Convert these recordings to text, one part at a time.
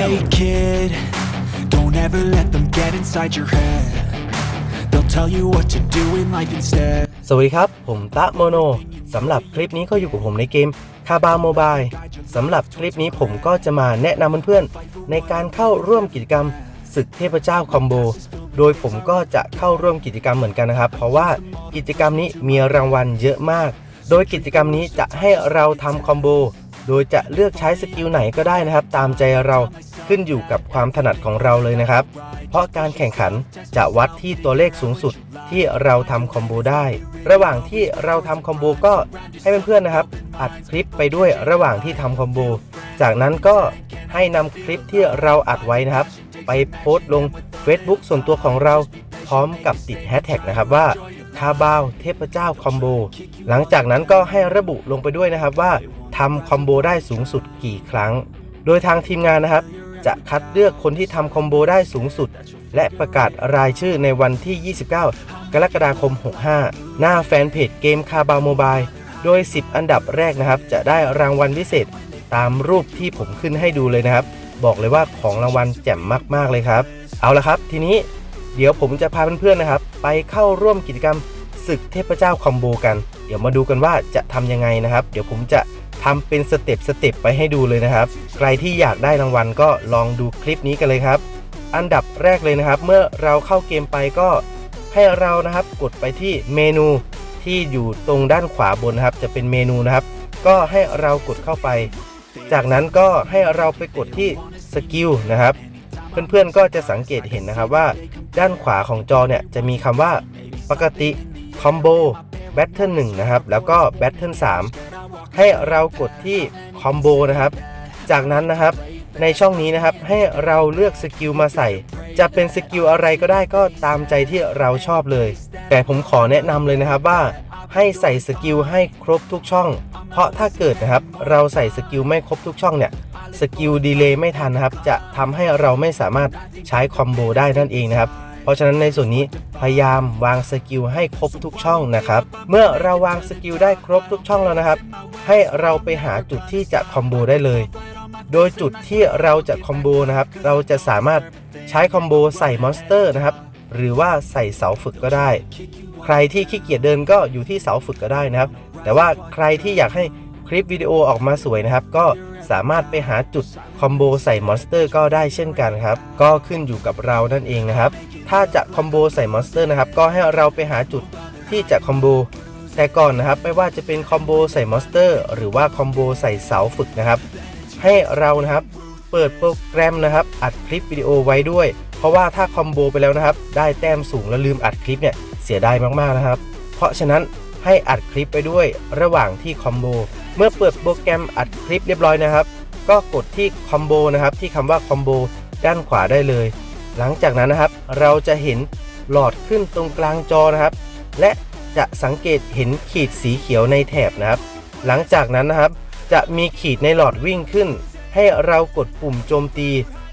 Hey kid, don't ever let them get inside your head. They'll tell you what to do in life instead. สวัสดีครับ ผมตะโมโนสำหรับคลิปนี้ก็อยู่กับผมในเกมคาบาโมบายสำหรับคลิปนี้ผมก็จะมาแนะนำเพื่อนๆในการเข้าร่วมกิจกรรมศึกเทพเจ้าคอมโบ โดยผมก็จะเข้าร่วมกิจกรรมเหมือนกันนะครับ เพราะว่ากิจกรรมนี้มีรางวัลเยอะมาก โดยกิจกรรมนี้จะให้เราทำคอมโบ โดยจะเลือกใช้สกิลไหนก็ได้นะครับ ตามใจเรา ขึ้นอยู่กับความถนัดของเราเลยนะครับ เพราะการแข่งขันจะวัดที่ตัวเลขสูงสุดที่เราทำคอมโบได้ ระหว่างที่เราทำคอมโบก็ให้เพื่อนๆนะครับ อัดคลิปไปด้วยระหว่างที่ทำคอมโบ จากนั้นก็ให้นำคลิปที่เราอัดไว้นะครับ ไปโพสต์ลง Facebook ส่วนตัวของเราพร้อมกับติดแฮชแท็กนะครับว่าคาบาวเทพเจ้าคอมโบ หลังจากนั้นก็ให้ระบุลงไปด้วยนะครับว่าทำคอมโบได้สูงสุดกี่ครั้ง โดยทางทีมงานนะครับ จะคัดเลือกคนที่ทำคอมโบได้สูงสุด และประกาศรายชื่อในวันที่ 29 กรกฎาคม 65 หน้าแฟนเพจเกมคาบาโมบาย โดย 10 อันดับแรกนะครับ จะได้รางวัลพิเศษตามรูปที่ผมขึ้นให้ดูเลยนะครับ บอกเลยว่าของรางวัลแจ่มมาก ๆ เลยครับ เอาละครับ ทีนี้เดี๋ยวผมจะพาเพื่อนๆนะครับ ไปเข้าร่วมกิจกรรมศึกเทพเจ้าคอมโบกัน เดี๋ยวมาดูกันว่าจะทำยังไงนะครับ เดี๋ยวผมจะ ทำเป็นสเต็ปสเต็ปไปให้ดูเลยนะครับ ใครที่อยากได้รางวัลก็ลองดูคลิปนี้กันเลยครับ อันดับแรกเลยนะครับ เมื่อเราเข้าเกมไปก็ให้เรานะครับกดไปที่เมนูที่อยู่ตรงด้านขวาบนนะครับ จะเป็นเมนูนะครับ ก็ให้เรากดเข้าไป จากนั้นก็ให้เราไปกดที่สกิลนะครับ เพื่อนๆก็จะสังเกตเห็นนะครับว่า ด้านขวาของจอเนี่ยจะมีคำว่าปกติคอมโบแบทเทิล1นะครับ แล้วก็แบทเทิล3 ให้เรากดที่คอมโบนะครับ จากนั้นนะครับในช่องนี้นะครับให้เราเลือกสกิลมาใส่ จะเป็นสกิลอะไรก็ได้ก็ตามใจที่เราชอบเลย แต่ผมขอแนะนำเลยนะครับว่า ให้ใส่สกิลให้ครบทุกช่อง เพราะถ้าเกิดนะครับเราใส่สกิลไม่ครบทุกช่องเนี่ยสกิลดีเลย์ไม่ทันนะครับ จะทำให้เราไม่สามารถใช้คอมโบได้นั่นเองนะครับ ราะฉะนั้นในส่วนนี้พยายามวางสกิลให้ครบทุกช่องนะครับ เมื่อเราวางสกิลได้ครบทุกช่องแล้วนะครับ ให้เราไปหาจุดที่จะคอมโบได้เลย โดยจุดที่เราจะคอมโบนะครับ เราจะสามารถใช้คอมโบใส่มอนสเตอร์นะครับ หรือว่าใส่เสาฝึกก็ได้ ใครที่ขี้เกียจเดินก็อยู่ที่เสาฝึกก็ได้นะครับ แต่ว่าใครที่อยากให้คลิปวิดีโอออกมาสวยนะครับ ก็สามารถไปหาจุดคอมโบใส่มอนสเตอร์ก็ได้เช่นกันครับ ก็ขึ้นอยู่กับเรานั่นเองนะครับ ถ้าจะคอมโบใส่มอนสเตอร์นะครับก็ให้เราไปหาจุดที่จะคอมโบแต่ก่อนนะครับไม่ว่าจะเป็นคอมโบใส่มอนสเตอร์ หรือว่าคอมโบใส่เสาฝึกนะครับ ให้เรานะครับเปิดโปรแกรมนะครับ อัดคลิปวิดีโอไว้ด้วย เพราะว่าถ้าคอมโบไปแล้วนะครับ ได้แต้มสูงแล้วลืมอัดคลิปเนี่ยเสียดายมากๆนะครับ เพราะฉะนั้นให้อัดคลิปไปด้วยระหว่างที่คอมโบเมื่อเปิดโปรแกรมอัดคลิปเรียบร้อยนะครับ ก็กดที่คอมโบนะครับที่คำว่าคอมโบด้านขวาได้เลย หลังจากนั้นนะครับ เราจะเห็นหลอดขึ้นตรงกลางจอนะครับ และจะสังเกตเห็นขีดสีเขียวในแถบนะครับ หลังจากนั้นนะครับ จะมีขีดในหลอดวิ่งขึ้น ให้เรากดปุ่มโจมตี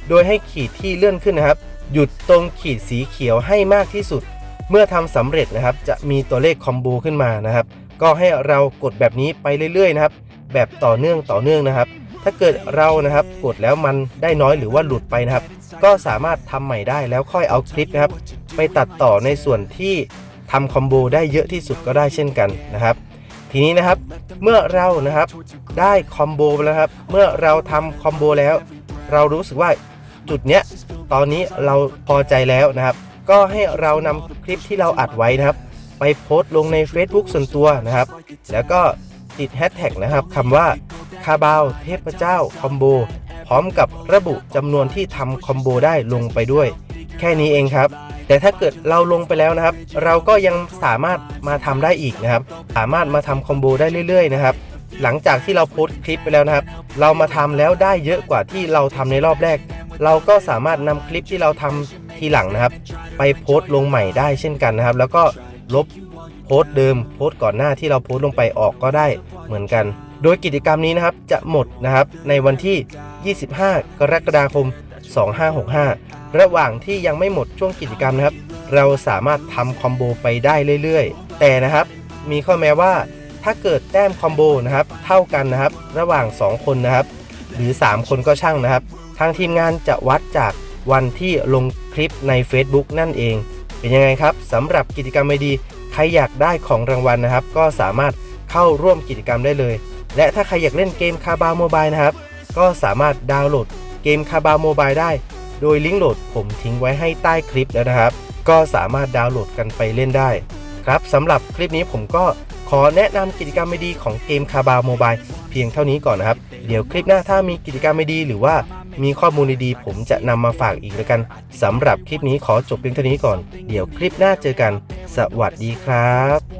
โดยให้ขีดที่เลื่อนขึ้นนะครับ หยุดตรงขีดสีเขียวให้มากที่สุด เมื่อทำสำเร็จนะครับ จะมีตัวเลขคอมโบขึ้นมานะครับ ก็ให้เรากดแบบนี้ไปเรื่อยๆนะครับ แบบต่อเนื่องต่อเนื่องนะครับ ถ้าเกิดเรานะครับกดแล้วมันได้น้อยหรือว่าหลุดไปนะครับ ก็สามารถทำใหม่ได้แล้วค่อยเอาคลิปนะครับ ไปตัดต่อในส่วนที่ทำคอมโบได้เยอะที่สุดก็ได้เช่นกันนะครับ ทีนี้นะครับเมื่อเรานะครับได้คอมโบแล้วครับ เมื่อเราทำคอมโบแล้ว เรารู้สึกว่าจุดเนี้ยตอนนี้เราพอใจแล้วนะครับ ก็ให้เรานำคลิปที่เราอัดไว้นะครับ ไปโพสต์ลงใน Facebook ส่วนตัวนะครับ แล้วก็ติดแฮชแท็กนะครับคำว่า คาบาวเทพเจ้าคอมโบพร้อมกับระบุจำนวนที่ทำคอมโบได้ลงไปด้วย แค่นี้เองครับ แต่ถ้าเกิดเราลงไปแล้วนะครับ เราก็ยังสามารถมาทำได้อีกนะครับ สามารถมาทำคอมโบได้เรื่อยๆนะครับหลังจากที่เราโพสต์คลิปไปแล้วนะครับ เรามาทำแล้วได้เยอะกว่าที่เราทำในรอบแรก เราก็สามารถนำคลิปที่เราทำทีหลังนะครับ ไปโพสต์ลงใหม่ได้เช่นกันนะครับ แล้วก็ลบโพสต์เดิมโพสต์ก่อนหน้าที่เราโพสต์ลงไปออกก็ได้เหมือนกัน โดยกิจกรรมนี้นะครับจะหมดนะครับในวันที่ 25 กรกฎาคม 2565 ระหว่างที่ยังไม่หมดช่วงกิจกรรมนะครับ เราสามารถทำคอมโบไปได้เรื่อยๆ แต่นะครับมีข้อแม้ว่าถ้าเกิดแต้มคอมโบนะครับเท่ากันนะครับ ระหว่าง 2 คนนะครับ หรือ 3 คนก็ช่างนะครับ ทางทีมงานจะวัดจากวันที่ลงคลิปใน Facebook นั่นเอง เป็นยังไงครับสำหรับกิจกรรมไม่ดีใครอยากได้ของรางวัลนะครับ ก็สามารถเข้าร่วมกิจกรรมได้เลย และถ้าใครอยากเล่นเกมคาบาโมบายนะครับ ก็สามารถดาวน์โหลดเกมคาบาโมบายได้ โดยลิงก์โหลดผมทิ้งไว้ให้ใต้คลิปแล้วนะครับ ก็สามารถดาวน์โหลดกันไปเล่นได้ ครับสำหรับคลิปนี้ผมก็ขอแนะนำกิจกรรมไม่ดีของเกมคาบาโมบายเพียงเท่านี้ก่อนนะครับ เดี๋ยวคลิปหน้าถ้ามีกิจกรรมไม่ดีหรือว่ามีข้อมูลดีๆผมจะนำมาฝากอีกแล้วกันสำหรับคลิปนี้ขอจบเพียงเท่านี้ก่อน เดี๋ยวคลิปหน้าเจอกัน สวัสดีครับ